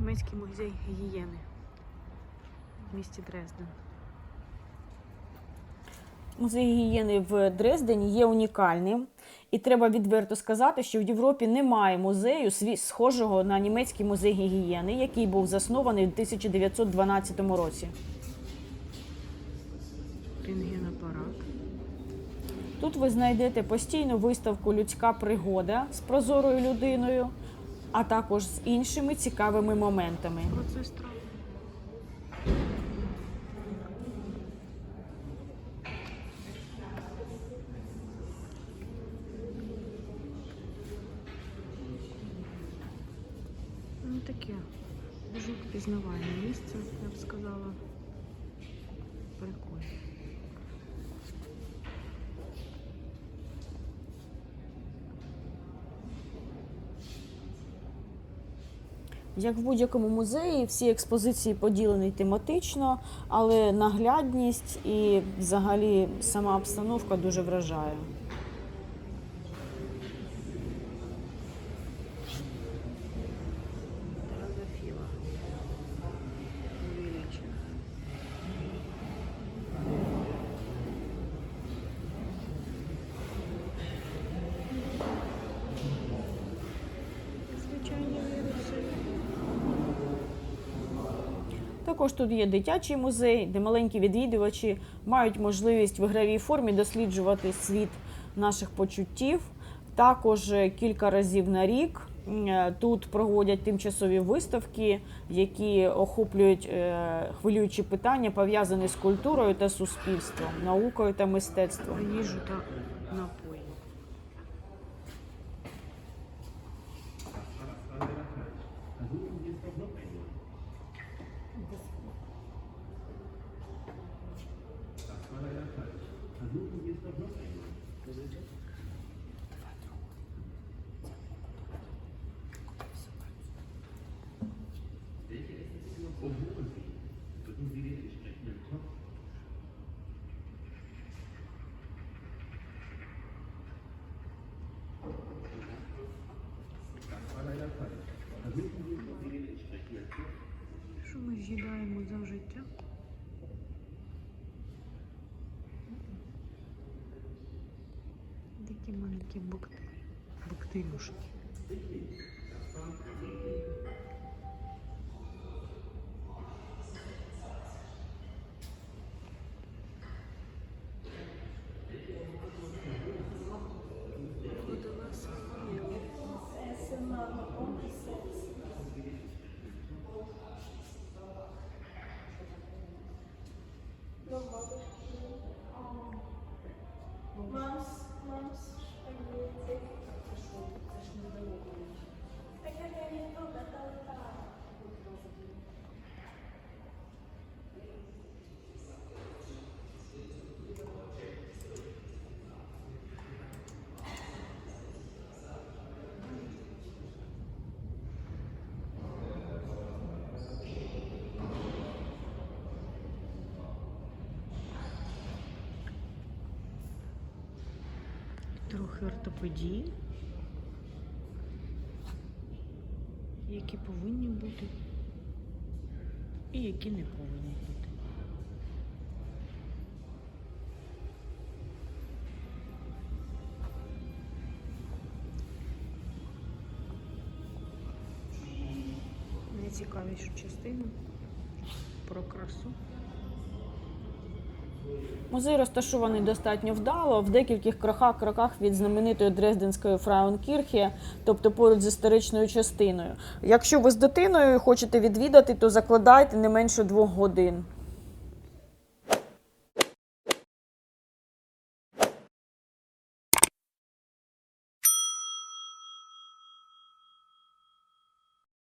Німецький музей гігієни в місті Дрезден. Музей гігієни в Дрездені є унікальним, і треба відверто сказати, що в Європі немає музею схожого на німецький музей гігієни, який був заснований в 1912 році. Рентгенапарат. Тут ви знайдете постійну виставку Людська пригода з прозорою людиною, а також з іншими цікавими моментами. Ну таке. Дуже впізнавальне місце, я б сказала. Прикольно. Як в будь-якому музеї, всі експозиції поділені тематично, але наглядність і взагалі сама обстановка дуже вражає. Також тут є дитячий музей, де маленькі відвідувачі мають можливість в ігровій формі досліджувати світ наших почуттів. Також е, кілька разів на рік е, тут проводять тимчасові виставки, які охоплюють е, хвилюючі питання, пов'язані з культурою та суспільством, наукою та мистецтвом. Їжу та Що ми з'їдаємо за життя? Такі маленькі бактері... Thanks. Трохи ортопедії, які повинні бути і які не повинні бути. Найцікавішу частину про красу. Музей розташований достатньо вдало, в декількох кроках, кроках від знаменитої Дрезденської Фраункірхе, тобто поруч з історичною частиною. Якщо ви з дитиною хочете відвідати, то закладайте не менше двох годин.